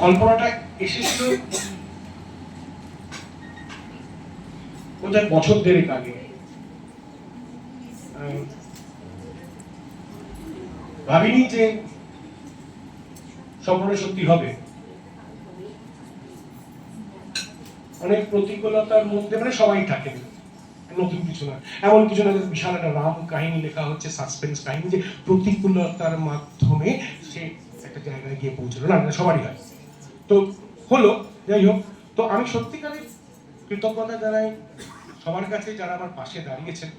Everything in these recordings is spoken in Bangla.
কল্পনাটা এসেছিল বোধহয় বছর দেড়েক আগে। ভাবিনি যে স্বপ্নটা সত্যি হবে। অনেক প্রতিকূলতার মধ্যে মানে সবাই থাকে। নতুন কিছু না। এমন কিছু না বিশাল একটা রাম কাহিনী লেখা হচ্ছে সাসপেন্স কাহিনী যে প্রতিকূলতার মাধ্যমে সে একটা জায়গায় গিয়ে পৌঁছলো। না, সবারই হয়। তো হলো যাই হোক তো আমি সত্যিকারের কৃতজ্ঞতা জানাই সবার কাছে যারা আমার পাশে দাঁড়িয়েছেন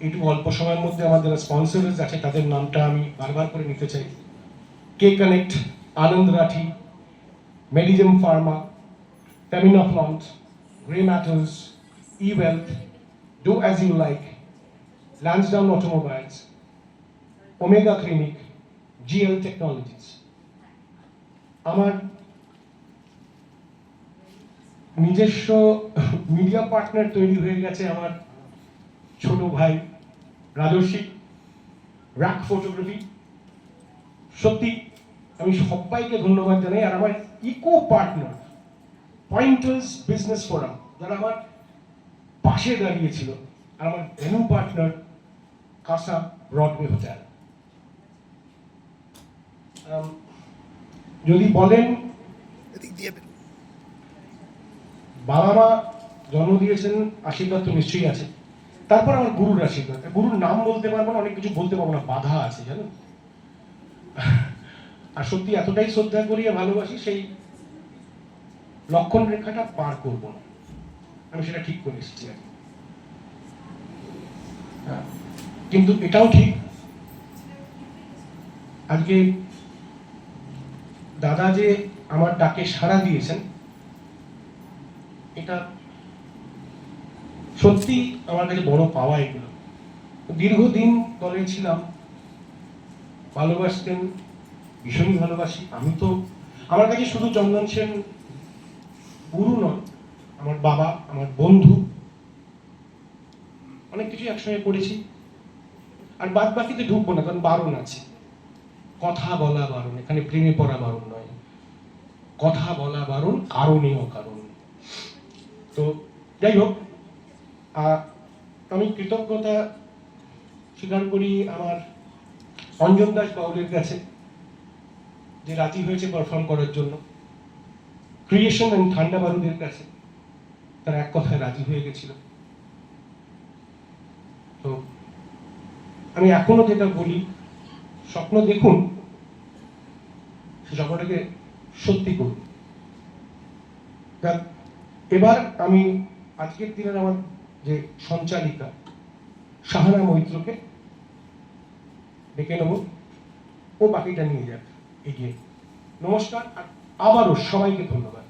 একটু অল্প সময়ের মধ্যে আমার যারা স্পন্সর্স আছে তাদের নামটা আমি বারবার করে নিতে চাই কে connect Anand Rathi মেডিজেম pharma of Lont, Grey Matters, eWealth, Do As You Like, Lansdowne Automobiles, Omega Clinic, GL Technologies. আমার নিজস্ব মিডিয়া পার্টনার তৈরি হয়ে গেছে আমার ছোট ভাই রাজস্বী র্যাক ফটোগ্রাফি সত্যি, আমি সবাইকে ধন্যবাদ জানাই আর আমার eco partner pointers business forum যারা আমার পাশে দাঁড়িয়েছিল, আর আমার venue partner casa Broadway hotel. যদি বলেন বাবা মা জন্ম দিয়েছেন আশীর্বাদ তো নিশ্চয়ই আছে। তারপর আমার গুরুর আশীর্বাদ। গুরুর নাম বলতে পারব না অনেক কিছু বলতে পারব না বাধা আছে জানো আর সত্যি এতটাই শ্রদ্ধা করি ভালোবাসি সেই লক্ষণ রেখাটা পার করব না। আমি সেটা ঠিক করে এসেছি আর হ্যাঁ, কিন্তু এটাও ঠিক। আজকে দাদা যে আমার ডাকে সাড়া দিয়েছেন এটা সত্যি আমার কাছে বড় পাওয়া এগুলো। দীর্ঘদিন দলে ছিলাম, ভালোবাসতেন, ভীষণই ভালোবাসি। আমি তো, আমার কাছে শুধু চন্দন সেন গুরু নন আমার বাবা, আমার বন্ধু, অনেক কিছু একসঙ্গে করেছি। আর বাদ বাকিতে ঢুকবো না, কারণ বারণ আছে। কথা বলা বারণ, এখানে প্রেমে পড়া বারণ নয়। কথা বলা বারণ, কারণেও কারণ। তো যাই হোক আমি কৃতজ্ঞতা স্বীকার করি আমার অঞ্জন দাস বাউলের কাছে যে রাজি হয়েছে পারফর্ম করার জন্য। ক্রিয়েশন অ্যান্ড ঠান্ডা বারুদের কাছে তারা এক কথায় রাজি হয়ে গেছিল। তো আমি এখনও যেটা বলি, স্বপ্ন দেখুন, সে স্বপ্নটাকে সত্যি করুন। এবার আমি আজকের দিনের আমার যে সঞ্চালিকা সাহানা মৈত্রকে ডেকে নেব। ও বাকিটা নিয়ে যাক, এগিয়ে। নমস্কার আর আবারও সবাইকে ধন্যবাদ।